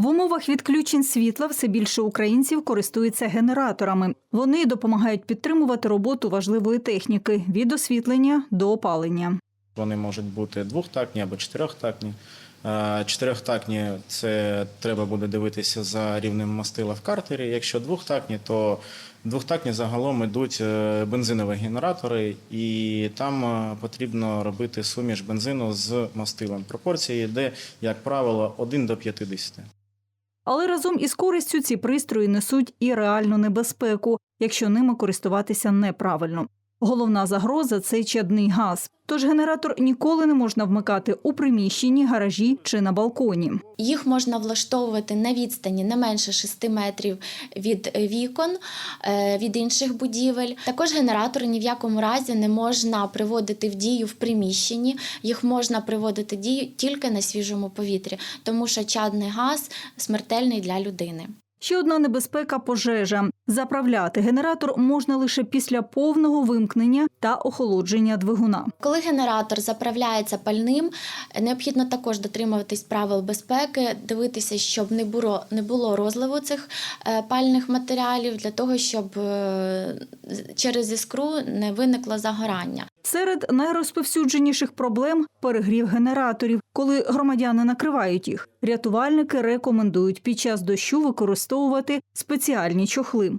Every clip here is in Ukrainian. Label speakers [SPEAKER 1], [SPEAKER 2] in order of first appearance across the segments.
[SPEAKER 1] В умовах відключень світла все більше українців користуються генераторами. Вони допомагають підтримувати роботу важливої техніки від освітлення до опалення.
[SPEAKER 2] Вони можуть бути двохтактні або чотирьохтактні. Е, Чотирьохтактні це треба буде дивитися за рівнем мастила в картері. Якщо двохтактні, то двохтактні загалом йдуть е, бензинові генератори, і там е, потрібно робити суміш бензину з мастилом. Пропорція йде, як правило, 1 до 50.
[SPEAKER 1] Але разом із користю ці пристрої несуть і реальну небезпеку, якщо ними користуватися неправильно. Головна загроза це чадний газ. Тож генератор ніколи не можна вмикати у приміщенні, гаражі чи на балконі.
[SPEAKER 3] Їх можна влаштовувати на відстані не менше 6 метрів від вікон, е, від інших будівель. Також генератори ні в якому разі не можна приводити в дію в приміщенні. Їх можна приводити в дію тільки на свіжому повітрі, тому що чадний газ смертельний для людини.
[SPEAKER 1] Ще одна небезпека пожежа. Заправляти генератор можна лише після повного вимкнення та охолодження двигуна.
[SPEAKER 3] Коли генератор заправляється пальним, необхідно також дотримуватись правил безпеки, дивитися, щоб не було, не було розливу цих е, пальних матеріалів для того, щоб е, через іскру не виникло загорання.
[SPEAKER 1] Серед найрозповсюдженіших проблем перегрів генераторів, коли громадяни накривають їх. Рятувальники рекомендують під час дощу використовувати спеціальні чохли.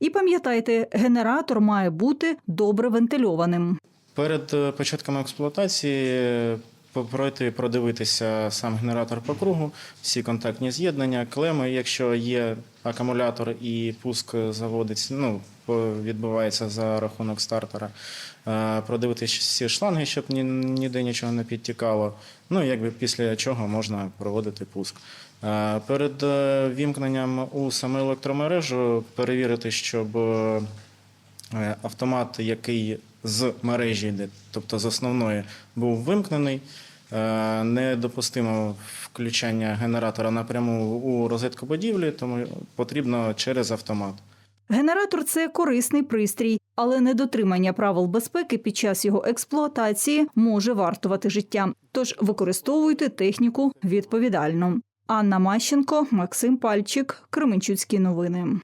[SPEAKER 1] І пам'ятайте, генератор має бути добре вентильованим.
[SPEAKER 2] Перед е, початком експлуатації пройти продивитися сам генератор по кругу, всі контактні з'єднання, клеми, якщо є акумулятор і пуск заводиться, ну, відбувається за рахунок стартера. Е, Продивитися всі шланги, щоб ні, ніде нічого не підтікало. Ну, якби після чого можна проводити пуск. Е, Перед е, вімкненням у саму електромережу перевірити, щоб автомат, який з мережі йде, тобто з основної, був вимкнений. Е, Недопустимо включання генератора напряму у розетку будівлі, тому потрібно через автомат.
[SPEAKER 1] Генератор це корисний пристрій, але недотримання правил безпеки під час його експлуатації може вартувати життя. Тож використовуйте техніку відповідально. Анна Мащенко, Максим Пальчик, Кременчуцькі новини.